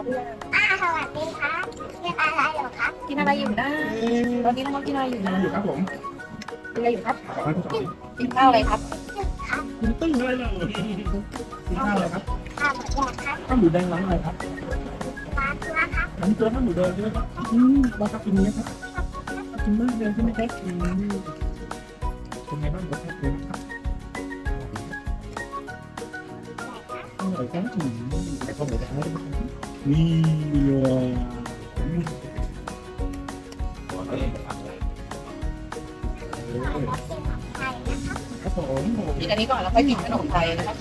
ครับพี่อ่าสวัสดีครับเรียกอะไรเหรอครับกินอะไรอยู่นะตอนนี้น้องกินอะไรอยู่นะอยู่ครับผมกินอะไรอยู่ครับขอให้ผู้ชมกินข้าวอะไรครับครับกินตึ้งเลยเลยกินข้าวเลยครับข้าวหมูแดงครับข้าวหมูแดงร้านอะไรครับปลาตัวครับร้านเจอข้าวหมูแดงใช่ไหมครับอืมมาครับกินเนี้ยครับกินมากเลยใช่ไหมครับอืมเป็นไงบ้างรสชาติเป็นไงครับอร่อยจังอืมแต่ข้าวหมูแดงไม่ได้เป็ นนี่เลยครับผมกินอันนี้ก่อนแล้วค่อยกินขนมไทยนะครับ